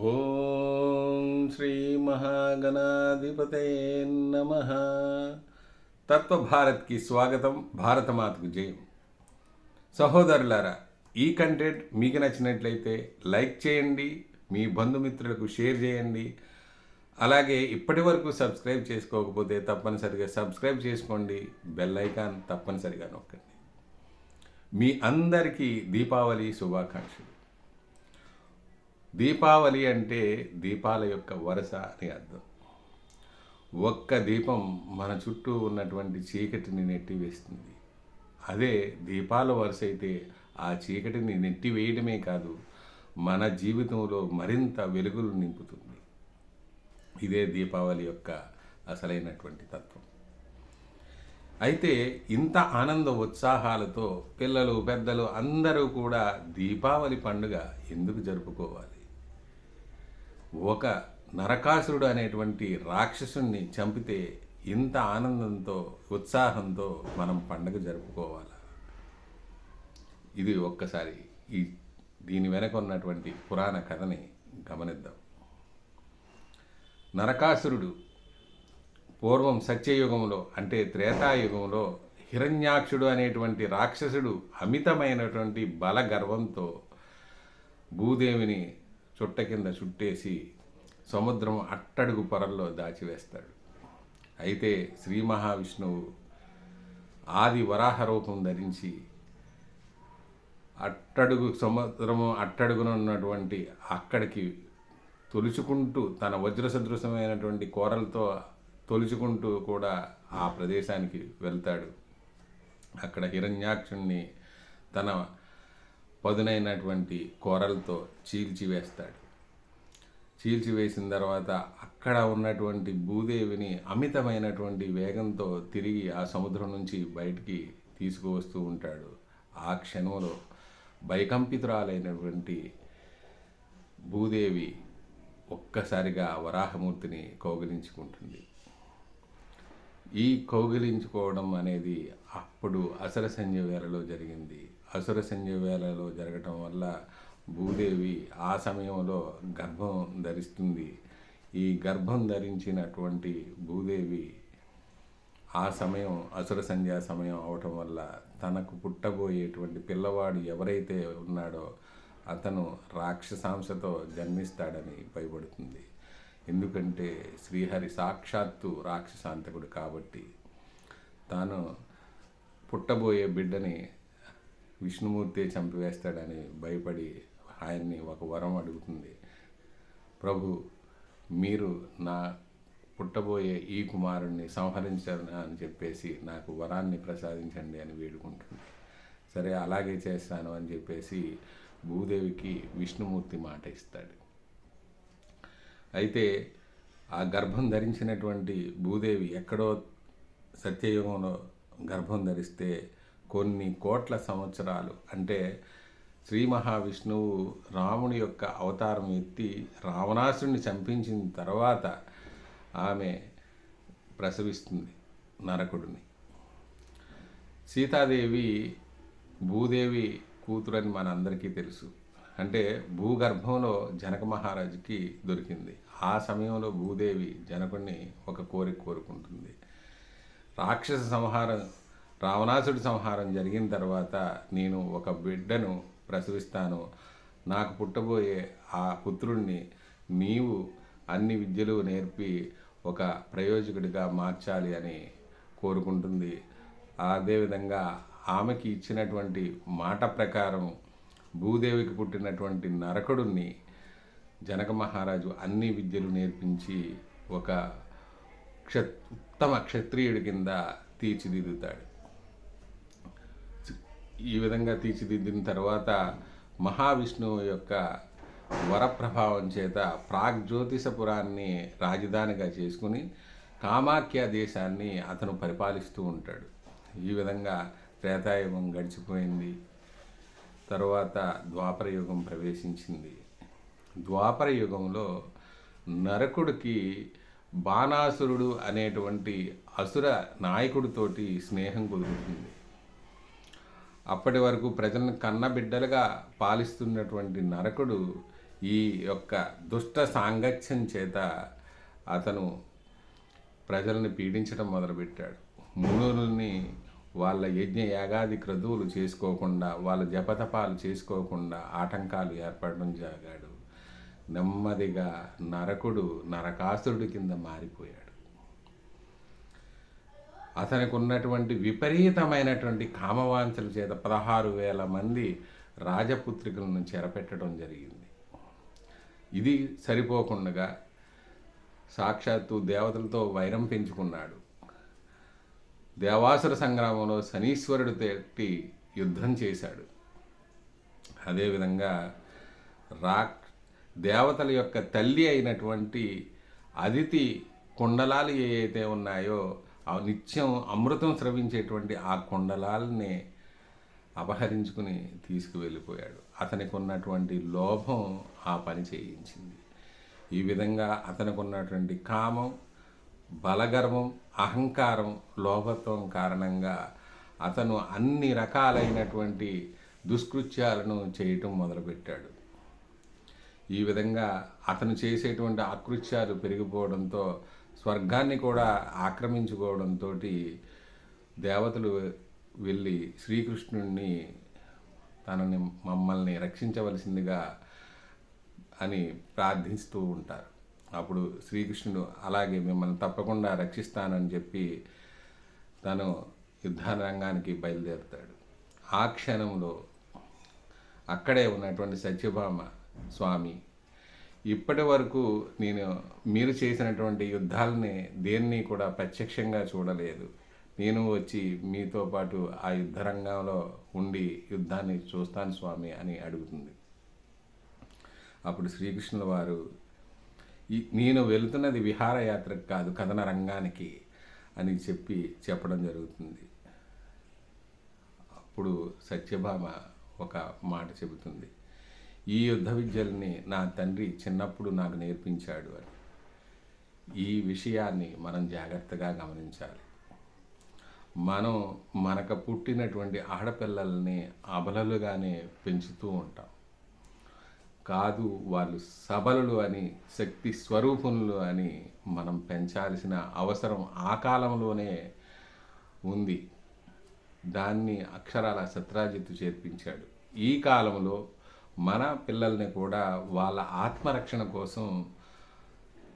ఓం శ్రీ మహాగణాధిపతయ నమ. తత్వభారత్కి స్వాగతం భారతమాతకు జయం. సహోదరులారా ఈ కంటెంట్ మీకు నచ్చినట్లయితే లైక్ చేయండి మీ బంధుమిత్రులకు షేర్ చేయండి. అలాగే ఇప్పటి వరకు సబ్స్క్రైబ్ చేసుకోకపోతే తప్పనిసరిగా సబ్స్క్రైబ్ చేసుకోండి బెల్ ఐకాన్ తప్పనిసరిగా నొక్కండి. మీ అందరికీ దీపావళి శుభాకాంక్షలు. దీపావళి అంటే దీపాల యొక్క వరుస అని అర్థం. ఒక్క దీపం మన చుట్టూ ఉన్నటువంటి చీకటిని నెట్టివేస్తుంది. అదే దీపాల వరుస అయితే ఆ చీకటిని నెట్టివేయడమే కాదు మన జీవితంలో మరింత వెలుగులు నింపుతుంది. ఇదే దీపావళి యొక్క అసలైనటువంటి తత్వం. అయితే ఇంత ఆనంద ఉత్సాహాలతో పిల్లలు పెద్దలు అందరూ కూడా దీపావళి పండుగ ఎందుకు జరుపుకోవాలి? ఒక నరకాసురుడు అనేటువంటి రాక్షసుణ్ణి చంపితే ఇంత ఆనందంతో ఉత్సాహంతో మనం పండుగ జరుపుకోవాలి? ఇది ఒక్కసారి ఈ దీని వెనక ఉన్నటువంటి పురాణ కథని గమనిద్దాం. నరకాసురుడు పూర్వం సత్యయుగంలో అంటే త్రేతాయుగంలో హిరణ్యాక్షుడు అనేటువంటి రాక్షసుడు అమితమైనటువంటి బల గర్వంతో భూదేవిని చుట్ట కింద చుట్టేసి సముద్రం అట్టడుగు పొరల్లో దాచివేస్తాడు. అయితే శ్రీ మహావిష్ణువు ఆది వరాహ రూపం ధరించి అట్టడుగు సముద్రము అట్టడుగున ఉన్నటువంటి అక్కడికి తొలుచుకుంటూ తన వజ్ర సదృశమైనటువంటి కోరలతో తొలుచుకుంటూ కూడా ఆ ప్రదేశానికి వెళ్తాడు. అక్కడ హిరణ్యాక్షుణ్ణి తన పదునైనటువంటి కోరలతో చీల్చివేస్తాడు చీల్చివేసిన తర్వాత అక్కడ ఉన్నటువంటి భూదేవిని అమితమైనటువంటి వేగంతో తిరిగి ఆ సముద్రం నుంచి బయటికి తీసుకువస్తూ ఉంటాడు. ఆ క్షణంలో భయకంపితురాలైనటువంటి భూదేవి ఒక్కసారిగా వరాహమూర్తిని కౌగిలించుకుంటుంది. ఈ కౌగిలించుకోవడం అనేది అప్పుడు అసర సంధ్య వేళలో జరిగింది. అసుర సంధ్య వేళలో జరగటం వల్ల భూదేవి ఆ సమయంలో గర్భం ధరిస్తుంది. ఈ గర్భం ధరించినటువంటి భూదేవి ఆ సమయం అసుర సంధ్యా సమయం అవటం వల్ల తనకు పుట్టబోయేటువంటి పిల్లవాడు ఎవరైతే ఉన్నాడో అతను రాక్షసాంశతో జన్మిస్తాడని భయపడుతుంది. ఎందుకంటే శ్రీహరి సాక్షాత్తు రాక్షసాంతకుడు కాబట్టి తాను పుట్టబోయే బిడ్డని విష్ణుమూర్తి చంపివేస్తాడని భయపడి ఆయన్ని ఒక వరం అడుగుతుంది. ప్రభు మీరు నా పుట్టబోయే ఈ కుమారుణ్ణి సంహరించను అని చెప్పేసి నాకు వరాన్ని ప్రసాదించండి అని వేడుకుంటుంది. సరే అలాగే చేస్తాను అని చెప్పేసి భూదేవికి విష్ణుమూర్తి మాట ఇస్తాడు. అయితే ఆ గర్భం ధరించినటువంటి భూదేవి ఎక్కడో సత్యయుగంలో గర్భం ధరిస్తే కొన్ని కోట్ల సంవత్సరాలు అంటే శ్రీ మహావిష్ణువు రాముని యొక్క అవతారం ఎత్తి రావణాసుడిని చంపించిన తర్వాత ఆమె ప్రసవిస్తుంది నరకుడిని. సీతాదేవి భూదేవి కూతురని మనందరికీ తెలుసు. అంటే భూగర్భంలో జనక మహారాజుకి దొరికింది. ఆ సమయంలో భూదేవి జనకుణ్ణి ఒక కోరిక కోరుకుంటుంది. రాక్షస సంహారం రావణాసుడి సంహారం జరిగిన తర్వాత నేను ఒక బిడ్డను ప్రసవిస్తాను. నాకు పుట్టబోయే ఆ పుత్రుణ్ణి నీవు అన్ని విద్యలు నేర్పి ఒక ప్రయోజకుడిగా మార్చాలి అని కోరుకుంటుంది. అదేవిధంగా ఆమెకి ఇచ్చినటువంటి మాట ప్రకారం భూదేవికి పుట్టినటువంటి నరకుడిని జనక మహారాజు అన్ని విద్యలు నేర్పించి ఒక క్ష ఉత్తమ క్షత్రియుడి కింద తీర్చిదిద్దుతాడు. ఈ విధంగా తీర్చిదిద్దిన తర్వాత మహావిష్ణువు యొక్క వరప్రభావం చేత ప్రాగ్జ్యోతిషపురాన్ని రాజధానిగా చేసుకుని కామాఖ్య దేశాన్ని అతను పరిపాలిస్తూ ఉంటాడు. ఈ విధంగా త్రేతాయుగం గడిచిపోయింది. తరువాత ద్వాపర యుగం ప్రవేశించింది. ద్వాపర యుగంలో నరకుడికి బాణాసురుడు అనేటువంటి అసుర నాయకుడితోటి స్నేహం కుదురుతుంది. అప్పటి వరకు ప్రజలను కన్నబిడ్డలుగా పాలిస్తున్నటువంటి నరకుడు ఈ యొక్క దుష్ట సాంగత్యం చేత అతను ప్రజల్ని పీడించడం మొదలుపెట్టాడు. మునుల్ని వాళ్ళ యజ్ఞ యాగాది క్రతువులు చేసుకోకుండా వాళ్ళ జపతపాలు చేసుకోకుండా ఆటంకాలు ఏర్పడడం జాగాడు నెమ్మదిగా నరకుడు నరకాసురుడి కింద మారిపోయాడు. అతనికి ఉన్నటువంటి విపరీతమైనటువంటి కామవాంఛల చేత పదహారు వేల మంది రాజపుత్రికలను చెరపెట్టడం జరిగింది. ఇది సరిపోకుండా సాక్షాత్తు దేవతలతో వైరం పెంచుకున్నాడు. దేవాసుర సంగ్రామంలో శనీశ్వరుడు తేటి యుద్ధం చేశాడు. అదేవిధంగా రా దేవతల యొక్క తల్లి అయినటువంటి అదితి కుండలాలు ఏవైతే ఉన్నాయో ఆ నిత్యం అమృతం స్రవించేటువంటి ఆ కుండలాల్ని అపహరించుకుని తీసుకువెళ్ళిపోయాడు. అతనికి ఉన్నటువంటి లోభం ఆ పని చేయించింది. ఈ విధంగా అతనికి ఉన్నటువంటి కామం బలగర్వం అహంకారం లోభత్వం కారణంగా అతను అన్ని రకాలైనటువంటి దుష్కృత్యాలను చేయటం మొదలుపెట్టాడు. ఈ విధంగా అతను చేసేటువంటి ఆకృత్యాలు పెరిగిపోవడంతో స్వర్గాన్ని కూడా ఆక్రమించుకోవడంతో దేవతలు వెళ్ళి శ్రీకృష్ణుణ్ణి తనని మమ్మల్ని రక్షించవలసిందిగా అని ప్రార్థిస్తూ ఉంటారు. అప్పుడు శ్రీకృష్ణుడు అలాగే మిమ్మల్ని తప్పకుండా రక్షిస్తానని చెప్పి తను యుద్ధ రంగానికి బయలుదేరుతాడు. ఆ క్షణంలో అక్కడే ఉన్నటువంటి సత్యభామ స్వామి ఇప్పటి వరకు నేను మీరు చేసినటువంటి యుద్ధాలని దేన్ని కూడా ప్రత్యక్షంగా చూడలేదు. నేను వచ్చి మీతో పాటు ఆ యుద్ధ రంగంలో ఉండి యుద్ధాన్ని చూస్తాను స్వామి అని అడుగుతుంది. అప్పుడు శ్రీకృష్ణుల వారు నేను వెళుతున్నది విహారయాత్రకు కాదు కథన రంగానికి అని చెప్పి చెప్పడం జరుగుతుంది. అప్పుడు సత్యభామ ఒక మాట చెబుతుంది. ఈ యుద్ధ విద్యల్ని నా తండ్రి చిన్నప్పుడు నాకు నేర్పించాడు అని. ఈ విషయాన్ని మనం జాగ్రత్తగా గమనించాలి. మనం మనకు పుట్టినటువంటి ఆడపిల్లల్ని అబలలుగానే పెంచుతూ ఉంటాం. కాదు వాళ్ళు సబలులు అని శక్తి స్వరూపములు అని మనం పెంచాల్సిన అవసరం ఆ కాలంలోనే ఉంది. దాన్ని అక్షరాల సత్రాజిత్తు చేర్పించాడు. ఈ కాలంలో మన పిల్లల్ని కూడా వాళ్ళ ఆత్మరక్షణ కోసం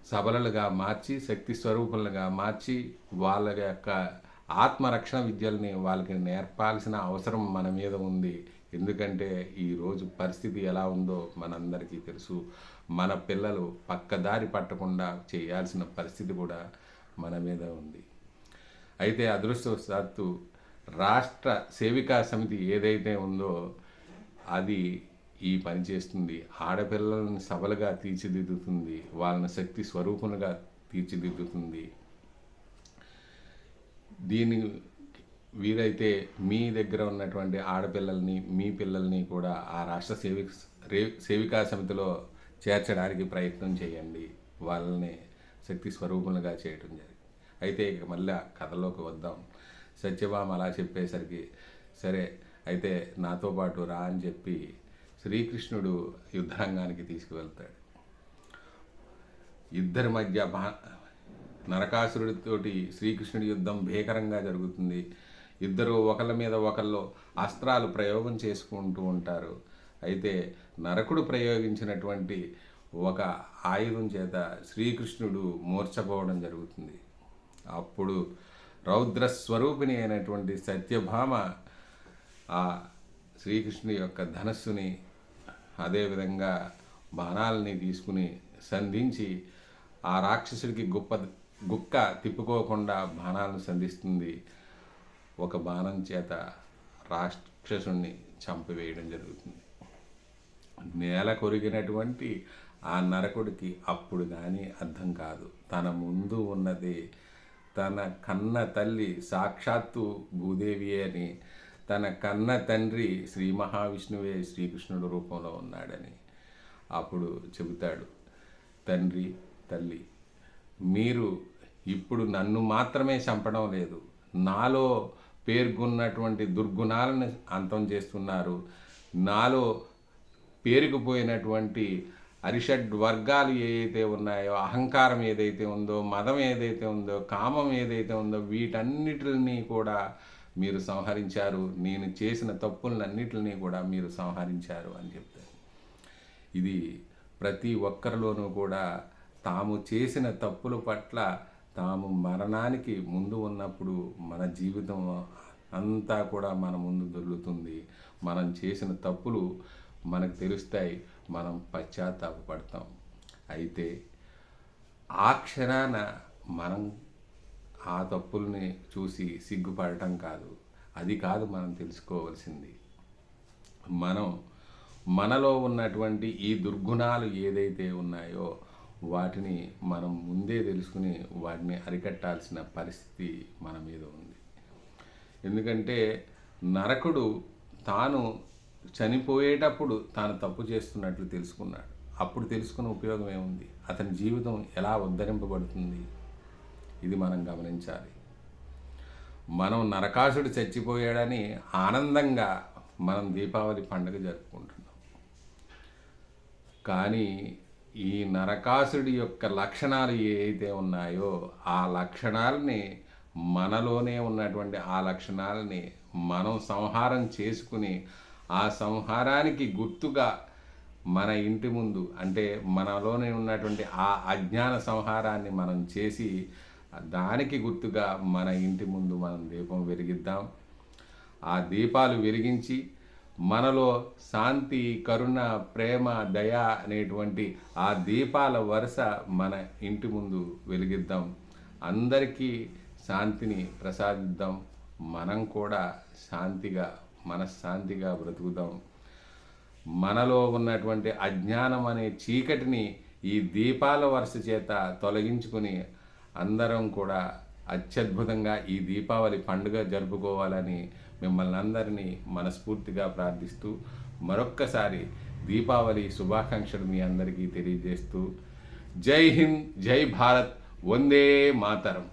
సబలలుగా మార్చి శక్తి స్వరూపులుగా మార్చి వాళ్ళ యొక్క ఆత్మరక్షణ విద్యల్ని వాళ్ళకి నేర్పాల్సిన అవసరం మన మీద ఉంది. ఎందుకంటే ఈరోజు పరిస్థితి ఎలా ఉందో మనందరికీ తెలుసు. మన పిల్లలు పక్కదారి పట్టకుండా చేయాల్సిన పరిస్థితి కూడా మన మీద ఉంది. అయితే అదృష్టవశాత్తు రాష్ట్ర సేవికా సమితి ఏదైతే ఉందో అది ఈ పని చేస్తుంది. ఆడపిల్లలను సబలుగా తీర్చిదిద్దుతుంది. వాళ్ళని శక్తి స్వరూపులుగా తీర్చిదిద్దుతుంది. దీని వీరైతే మీ దగ్గర ఉన్నటువంటి ఆడపిల్లల్ని మీ పిల్లల్ని కూడా ఆ రాష్ట్ర సేవిక సేవికా సమితిలో చేర్చడానికి ప్రయత్నం చేయండి. వాళ్ళని శక్తి స్వరూపులుగా చేయటం జరిగింది. అయితే ఇక మళ్ళీ కథలోకి వద్దాం. సత్యభామ అలా చెప్పేసరికి సరే అయితే నాతో పాటు రా అని చెప్పి శ్రీకృష్ణుడు యుద్ధరంగానికి తీసుకువెళ్తాడు. ఇద్దరి మధ్య మహా నరకాసురుడితోటి శ్రీకృష్ణుడి యుద్ధం భీకరంగా జరుగుతుంది. ఇద్దరు ఒకళ్ళ మీద ఒకళ్ళు అస్త్రాలు ప్రయోగం చేసుకుంటూ ఉంటారు. అయితే నరకుడు ప్రయోగించినటువంటి ఒక ఆయుధం చేత శ్రీకృష్ణుడు మూర్చపోవడం జరుగుతుంది. అప్పుడు రౌద్ర స్వరూపిణి అయినటువంటి సత్యభామ ఆ శ్రీకృష్ణుని యొక్క ధనస్సుని అదేవిధంగా బాణాలని తీసుకుని సంధించి ఆ రాక్షసుడికి గొప్ప గుక్క తిప్పుకోకుండా బాణాలను సంధిస్తుంది. ఒక బాణం చేత రాక్షసుణ్ణి చంపివేయడం జరుగుతుంది. నేల కొరిగినటువంటి ఆ నరకుడికి అప్పుడు కానీ అర్థం కాదు. తన ముందు ఉన్నది తన కన్న తల్లి సాక్షాత్తు భూదేవి అని తన కన్న తండ్రి శ్రీ మహావిష్ణువే శ్రీకృష్ణుడు రూపంలో ఉన్నాడని అప్పుడు చెబుతాడు. తండ్రి తల్లి మీరు ఇప్పుడు నన్ను మాత్రమే చంపడం లేదు. నాలో పేర్కొన్నటువంటి దుర్గుణాలను అంతం చేస్తున్నారు. నాలో పేరుకుపోయినటువంటి అరిషడ్ వర్గాలు ఏవైతే ఉన్నాయో అహంకారం ఏదైతే ఉందో మదం ఏదైతే ఉందో కామం ఏదైతే ఉందో వీటన్నిటిని కూడా మీరు సంహరించారు. నేను చేసిన తప్పులన్నిటిని కూడా మీరు సంహరించారు అని చెప్తారు. ఇది ప్రతి ఒక్కరిలోనూ కూడా తాము చేసిన తప్పుల పట్ల తాము మరణానికి ముందు ఉన్నప్పుడు మన జీవితం అంతా కూడా మన ముందు దొరుకుతుంది మనం చేసిన తప్పులు మనకు తెలుస్తాయి. మనం పశ్చాత్తాపడతాం అయితే ఆ క్షణాన మనం ఆ తప్పుల్ని చూసి సిగ్గుపడటం కాదు. అది కాదు మనం తెలుసుకోవాల్సింది. మనం మనలో ఉన్నటువంటి ఈ దుర్గుణాలు ఏదైతే ఉన్నాయో వాటిని మనం ముందే తెలుసుకుని వాటిని అరికట్టాల్సిన పరిస్థితి మన మీద ఉంది. ఎందుకంటే నరకుడు తాను చనిపోయేటప్పుడు తాను తప్పు చేస్తున్నట్లు తెలుసుకున్నాడు. అప్పుడు తెలుసుకున్న ఉపయోగం ఏముంది? అతని జీవితం ఎలా ఉద్ధరింపబడుతుంది? ఇది మనం గమనించాలి. మనం నరకాసుడు చచ్చిపోయాడని ఆనందంగా మనం దీపావళి పండుగ జరుపుకుంటున్నాం. కానీ ఈ నరకాసుడి యొక్క లక్షణాలు ఏవైతే ఉన్నాయో ఆ లక్షణాలని మనలోనే ఉన్నటువంటి ఆ లక్షణాలని మనం సంహారం చేసుకుని ఆ సంహారానికి గుర్తుగా మన ఇంటి ముందు అంటే మనలోనే ఉన్నటువంటి ఆ అజ్ఞాన సంహారాన్ని మనం చేసి దానికి గుర్తుగా మన ఇంటి ముందు మనం దీపం వెలిగిద్దాం. ఆ దీపాలు వెలిగించి మనలో శాంతి కరుణ ప్రేమ దయ అనేటువంటి ఆ దీపాల వరుస మన ఇంటి ముందు వెలిగిద్దాం. అందరికీ శాంతిని ప్రసాదిద్దాం. మనం కూడా శాంతిగా మనశ్శాంతిగా బ్రతుకుదాం. మనలో ఉన్నటువంటి అజ్ఞానం అనే చీకటిని ఈ దీపాల వరుస చేత తొలగించుకుని అందరం కూడా అత్యద్భుతంగా ఈ దీపావళి పండుగ జరుపుకోవాలని మిమ్మల్ని అందరినీ మనస్ఫూర్తిగా ప్రార్థిస్తూ మరొక్కసారి దీపావళి శుభాకాంక్షలు మీ అందరికీ తెలియజేస్తూ జై హింద్ జై భారత్ వందే మాతరం.